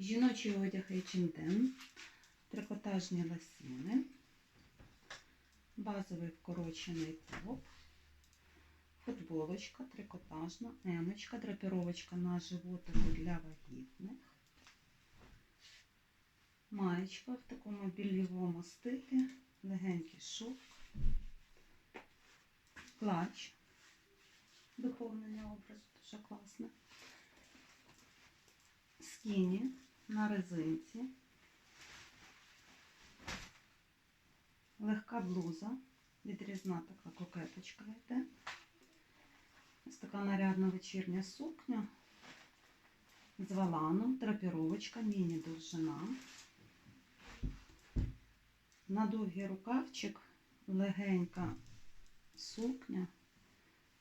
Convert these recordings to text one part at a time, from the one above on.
Жіночий одяг H&M, трикотажні лосіни, базовий вкорочений топ, футболочка трикотажна, емочка, драпіровочка на животику для вагітних, маєчка в такому білівому стилі, легенький шовк, клач, доповнення образу дуже класне. Скіні на резинці. Легка блуза, відрізна така кокеточка йде. Ось така нарядна вечірня сукня з валаном, драпіровочка, міні-довжина. На довгий рукавчик легенька сукня,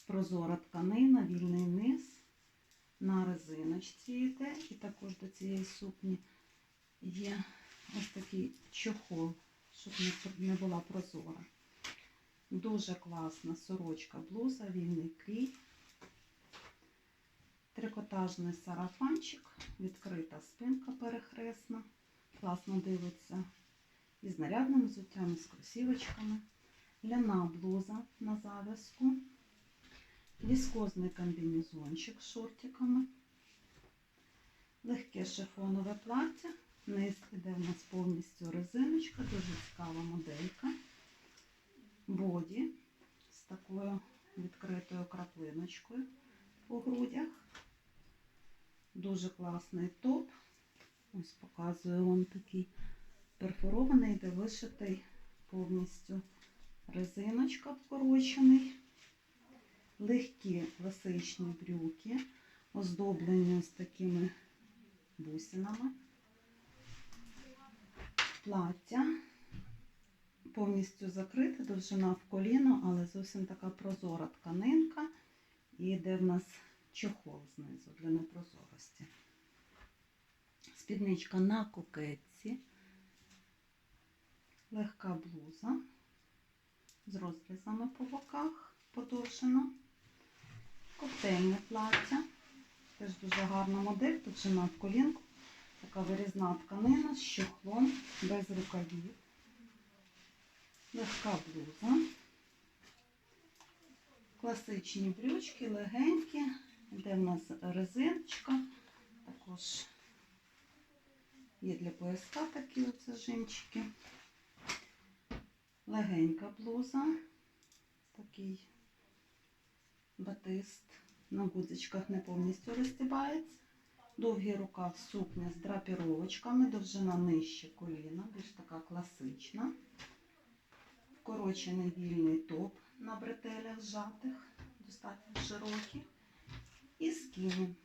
прозора тканина, вільний низ на резиночці йде, і також до цієї сукні є ось такий чохол, щоб не- була прозора. Дуже класна сорочка, блуза, вільний. Трикотажний сарафанчик, відкрита спинка перехресна. Класно дивиться і з нарядним взуттям, і з кросівочками. Ляна блуза на завязку. Віскозний комбінезончик з шортиками. Легке шифонове плаття. Низ іде в нас повністю резиночка, дуже цікава моделька. Боді з такою відкритою краплиночкою по грудях. Дуже класний топ. Ось показую вам такий перфорований, де вишитий повністю резиночка вкорочений легкі класичні брюки, оздоблені з такими бусинами. Плаття повністю закрите, довжина в коліно, але зовсім така прозора тканинка. І йде в нас чохол знизу для непрозорості. Спідничка на кокетці, легка блуза з розрізами по боках, подовжена. Коктейльне плаття. Теж дуже гарна модель, довжина в колінку. Така вирізна тканина з чохлом, без рукавів. Легка блуза. Класичні брючки, легенькі. Де в нас резиночка. Також є для пояска такі от зажимчики. Легенька блуза. Такий батист на гудзичках не повністю розстібається. Довгий рукав сукня з драпіровочками, довжина нижче коліна, більш така класична. Вкорочений вільний топ на бретелях зжатих, достатньо широкий. І скіні.